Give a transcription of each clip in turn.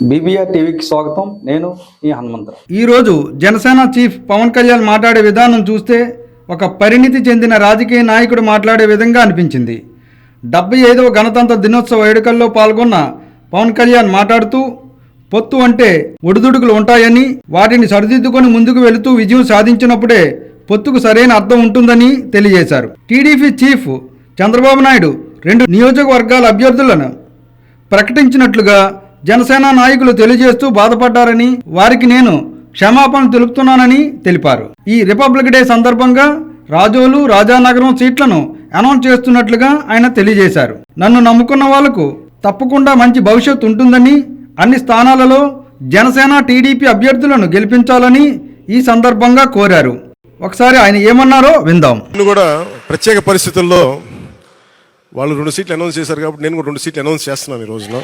BBR టీవీకి స్వాగతం. నేను ఈ హనుమంతరావు. ఈరోజు జనసేన చీఫ్ పవన్ కళ్యాణ్ మాట్లాడే విధానం చూస్తే ఒక పరిణితి చెందిన రాజకీయ నాయకుడు మాట్లాడే విధంగా అనిపించింది. డెబ్బై ఐదవ గణతంత్ర దినోత్సవ వేడుకల్లో పాల్గొన్న పవన్ కళ్యాణ్ మాట్లాడుతూ పొత్తు అంటే ఒడిదుడుకులు ఉంటాయని వాటిని సరిదిద్దుకొని ముందుకు వెళుతూ విజయం సాధించినప్పుడే పొత్తుకు సరైన అర్థం ఉంటుందని తెలియజేశారు. టీడీపీ చీఫ్ చంద్రబాబు నాయుడు రెండు నియోజకవర్గాల అభ్యర్థులను ప్రకటించినట్లుగా జనసేన నాయకులు తెలియజేస్తూ బాధపడ్డారని వారికి నేను క్షమాపణ తెలుపుతున్నానని తెలిపారు. ఈ రిపబ్లిక్ డే సందర్భంగా రాజోలు రాజానగరం సీట్లను అనౌన్స్ చేస్తున్నట్లుగా ఆయన తెలియజేశారు. నన్ను నమ్ముకున్న వాళ్ళకు తప్పకుండా మంచి భవిష్యత్తు ఉంటుందని అన్ని స్థానాలలో జనసేన టీడీపీ అభ్యర్థులను గెలిపించాలని ఈ సందర్భంగా కోరారు. ఒకసారి ఆయన ఏమన్నారో విందాం. కూడా ప్రత్యేక పరిస్థితుల్లో వాళ్ళు రెండు సీట్లు అనౌన్స్ చేశారు కాబట్టి నేను కూడా రెండు సీట్లు అనౌన్స్ చేస్తున్నాను ఈ రోజున.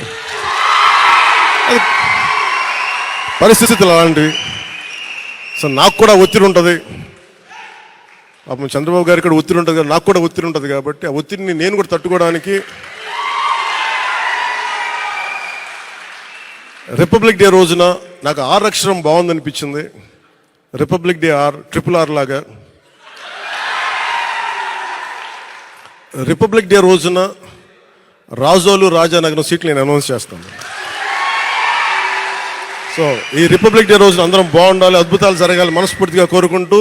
పరిస్థితులు అలాంటివి. సో నాకు కూడా ఒత్తిడి ఉంటుంది. పాపం చంద్రబాబు గారికి కూడా ఒత్తిడి ఉంటుంది కదా, నాకు కూడా ఒత్తిడి ఉంటుంది కాబట్టి ఆ ఒత్తిడిని నేను కూడా తట్టుకోవడానికి రిపబ్లిక్ డే రోజున నాకు ఆర్ అక్షరం బాగుందనిపించింది. Republic day R triple R లాగా. రిపబ్లిక్ డే రోజున రాజోలు రాజానగరం సీట్లు నేను అనౌన్స్ చేస్తాను. సో ఈ రిపబ్లిక్ డే రోజున అందరం బాగుండాలి అద్భుతాలు జరగాలి మనస్ఫూర్తిగా కోరుకుంటూ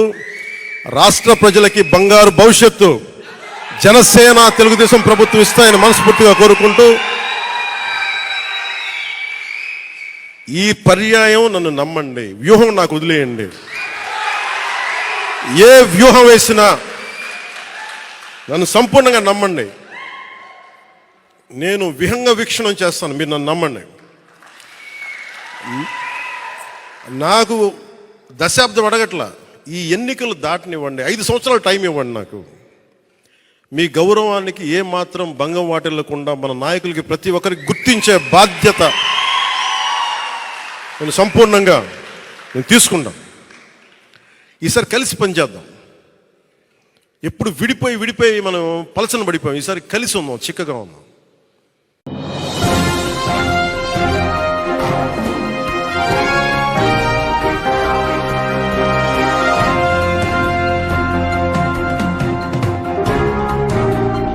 రాష్ట్ర ప్రజలకి బంగారు భవిష్యత్తు జనసేన తెలుగుదేశం ప్రభుత్వం ఇస్తాయని మనస్ఫూర్తిగా కోరుకుంటూ ఈ పర్యాయం నన్ను నమ్మండి వ్యూహం నాకు వదిలేయండి. ఏ వ్యూహం వేసినా నన్ను సంపూర్ణంగా నమ్మండి. నేను విహంగ వీక్షణం చేస్తాను మీరు నన్ను నమ్మండి. నాకు దశాబ్దం అడగట్ల ఈ ఎన్నికలు దాటనివ్వండి. ఐదు సంవత్సరాలు టైం ఇవ్వండి నాకు. మీ గౌరవానికి ఏమాత్రం భంగం వాటిల్లకుండా మన నాయకులకి ప్రతి ఒక్కరికి గుర్తించే బాధ్యత నేను సంపూర్ణంగా నేను తీసుకుంటాం. ఈసారి కలిసి పనిచేద్దాం. ఎప్పుడు విడిపోయి విడిపోయి మనం పలచన పడిపోయాం. ఈసారి కలిసి ఉందాం చిక్కగా ఉందాం.